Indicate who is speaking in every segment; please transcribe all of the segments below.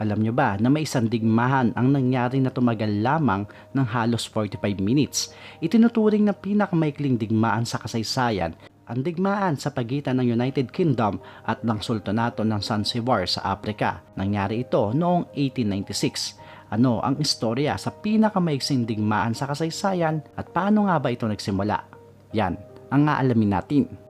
Speaker 1: Alam nyo ba na may isang digmahan ang nangyari na tumagal lamang ng halos 45 minutes? Itinuturing na pinakamaikling digmaan sa kasaysayan ang digmaan sa pagitan ng United Kingdom at ng Sultanato ng Zanzibar sa Afrika. Nangyari ito noong 1896. Ano ang istorya sa pinakamaiksing digmaan sa kasaysayan at paano nga ba ito nagsimula? Yan ang aalamin natin.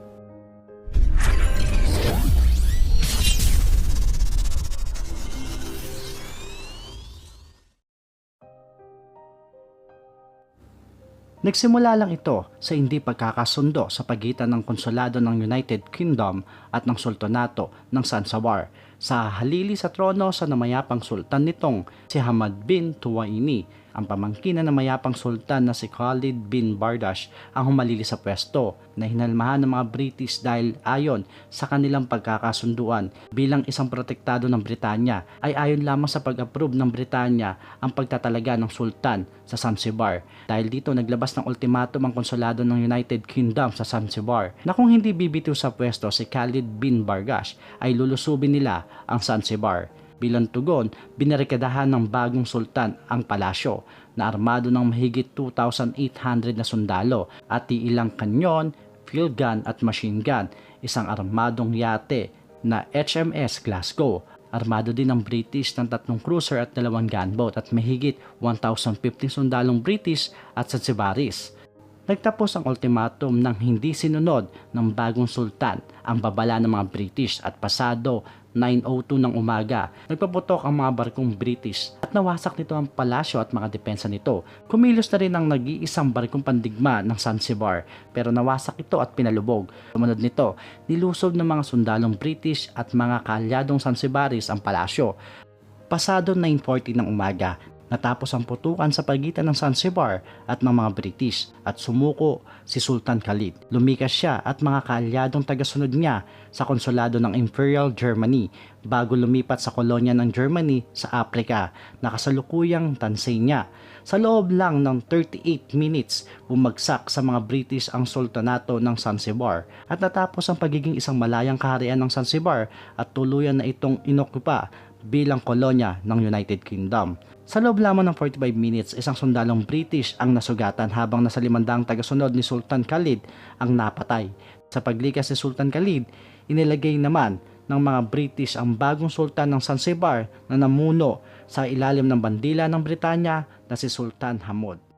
Speaker 1: Nagsimula lang ito sa hindi pagkakasundo sa pagitan ng konsulado ng United Kingdom at ng sultanato ng Zanzibar sa halili sa trono sa namayapang sultan nitong si Hamad bin Tuwaini. Ang pamangkin na namayapang sultan na si Khalid bin Bardash ang humalili sa pwesto na hinalmahan ng mga British dahil ayon sa kanilang pagkakasunduan bilang isang protektado ng Britanya ay ayon lamang sa pag-approve ng Britanya ang pagtatalaga ng sultan sa Zanzibar. Dahil dito naglabas ng ultimatum ang konsulado ng United Kingdom sa Zanzibar na kung hindi bibitiw sa pwesto si Khalid bin Bargash ay lulusubin nila ang Zanzibar. Bilang tugon, binarikadahan ng bagong sultan ang palasyo na armado ng mahigit 2,800 na sundalo at ilang kanyon, field gun at machine gun, isang armadong yate na HMS Glasgow. Armado din ng British ng tatlong cruiser at dalawang gunboat at mahigit 1,050 sundalong British at Zanzibaris. Nagtapos ang ultimatum ng hindi sinunod ng bagong sultan ang babala ng mga British at pasado 9.02 ng umaga, nagpaputok ang mga barkong British at nawasak nito ang palasyo at mga depensa nito. Kumilos na rin ang nag-iisang barkong pandigma ng Zanzibar pero nawasak ito at pinalubog. Sumunod nito, nilusob ng mga sundalong British at mga kaalyadong Zanzibaris ang palasyo. Pasado 9.40 ng umaga, natapos ang putukan sa pagitan ng Zanzibar at ng mga British at sumuko si Sultan Khalid. Lumikas siya at mga kaalyadong tagasunod niya sa konsulado ng Imperial Germany bago lumipat sa kolonya ng Germany sa Afrika na kasalukuyang tansay niya. Sa loob lang ng 38 minutes, bumagsak sa mga British ang sultanato ng Zanzibar at natapos ang pagiging isang malayang kaharian ng Zanzibar at tuluyan na itong inokupa bilang kolonya ng United Kingdom. Sa loob lamang ng 45 minutes, isang sundalong British ang nasugatan habang nasa limandang tagasunod ni Sultan Khalid ang napatay. Sa paglikas ni Sultan Khalid, inilagay naman ng mga British ang bagong sultan ng Zanzibar na namuno sa ilalim ng bandila ng Britanya na si Sultan Hamud.